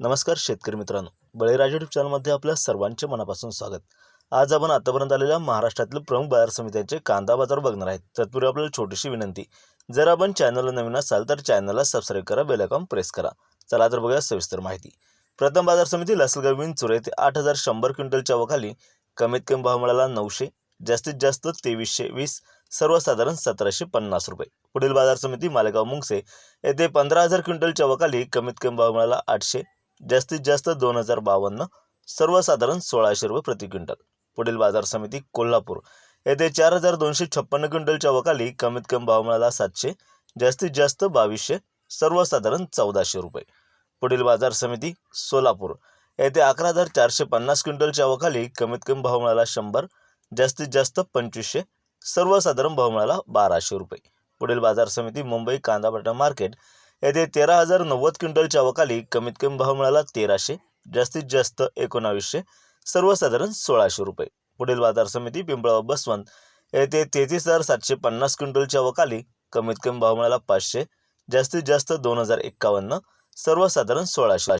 नमस्कार शेतकरी मित्रांनो. बळीराजा युट्यूब चॅनलमध्ये आपल्या सर्वांचे मनापासून स्वागत. आज आपण आतापर्यंत आलेल्या महाराष्ट्रातील प्रमुख बाजार समित्यांचे कांदा बाजार बघणार आहेत. तत्पूर्वी आपल्याला छोटीशी विनंती. जर आपण चॅनलला नवीन असाल तर चॅनलला सबस्क्राईब करा बेल आयकॉन प्रेस करा. चला तर बघूया सविस्तर माहिती. प्रथम बाजार समिती लसलगाव विंचुर येथे आठ हजार शंभर क्विंटलच्या वखाली कमीत कमी भाव मिळाला नऊशे जास्तीत जास्त तेवीसशे वीस सर्वसाधारण सतराशे पन्नास रुपये. पुढील बाजार समिती मालेगाव मुंगसे येथे पंधरा हजार क्विंटलच्या वखाली कमीत कमी भाव मिळाला आठशे जास्तीत जास्त दोन हजार बावन्न सर्वसाधारण सोळाशे रुपये प्रति क्विंटल. पुढील बाजार समिती कोल्हापूर. येथे चार हजार दोनशे छप्पन्न क्विंटलच्या वकाली कमीत कमी भाव मिळाला सातशे जास्तीत जास्त बावीसशे सर्वसाधारण चौदाशे रुपये. पुढील बाजार समिती सोलापूर. येथे अकरा हजार चारशे पन्नास क्विंटलच्या वखाली कमीत कमी भाव मिळाला शंभर जास्तीत जास्त पंचवीसशे सर्वसाधारण भाव मिळाला बाराशे रुपये. पुढील बाजार समिती मुंबई कांदापाटा मार्केट येथे तेरा हजार नव्वद क्विंटलच्या अवकाली कमीत कमी भाव मिळाला तेराशे जास्तीत जास्त एकोणावीसशे सर्वसाधारण सोळाशे रुपये. पुढील बाजार समिती पिंपळाव बसवंत येथे तेहतीस हजार सातशे पन्नास क्विंटलच्या अवकाली कमीत कमी भाव मिळाला पाचशे जास्तीत जास्त दोन हजार एक्कावन्न सर्वसाधारण सोळाशे.